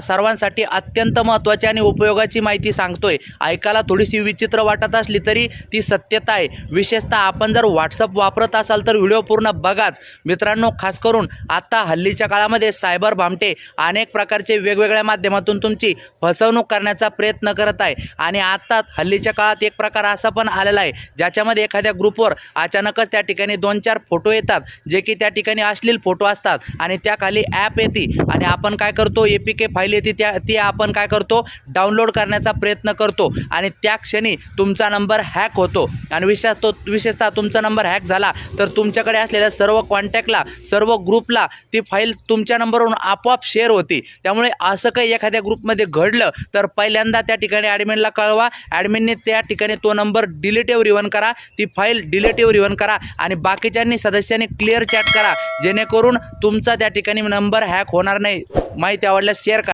सर्वांसाठी अत्यंत महत्त्वाची आणि उपयोगाची माहिती सांगतोय. ऐकायला थोडीशी विचित्र वाटत असली तरी ती सत्यता आहे. विशेषतः आपण जर व्हॉट्सअप वापरत असाल तर व्हिडिओ पूर्ण बघाच. मित्रांनो खास करून आता हल्लीच्या काळामध्ये सायबर भामटे अनेक प्रकारचे वेगवेगळ्या माध्यमातून तुमची फसवणूक करण्याचा प्रयत्न करत आहे. आणि आत्ता हल्लीच्या काळात एक प्रकार असा पण आलेला आहे ज्याच्यामध्ये एखाद्या ग्रुपवर अचानकच त्या ठिकाणी दोन चार फोटो येतात जे की त्या ठिकाणी अश्लील फोटो असतात. आणि त्याखाली ॲप येते. आणि आपण काय करतो ए पी के फाईल येते त्या ती आपण काय करतो? डाउनलोड करण्याचा प्रयत्न करतो. आणि त्या क्षणी तुमचा नंबर हॅक होतो. आणि विशेष तो विशेषतः तुमचा नंबर हॅक झाला तर तुमच्याकडे असलेल्या सर्व कॉन्टॅक्टला सर्व ग्रुपला ती फाईल तुमच्या नंबरवरून आपोआप शेअर होती. त्यामुळे असं काही एखाद्या ग्रुपमध्ये घडलं तर पहिल्यांदा त्या ठिकाणी ॲडमिनला कळवा. ॲडमिनने त्या ठिकाणी तो नंबर डिलेटिव्ह रिवन करा. ती फाईल डिलेटिव्ह रिवन करा. आणि बाकीच्यांनी सदस्यांनी क्लिअर चॅट करा. जेणेकरून तुमचा त्या ठिकाणी नंबर हॅक होणार नाही. माहिती आवडल्यास शेअर करा.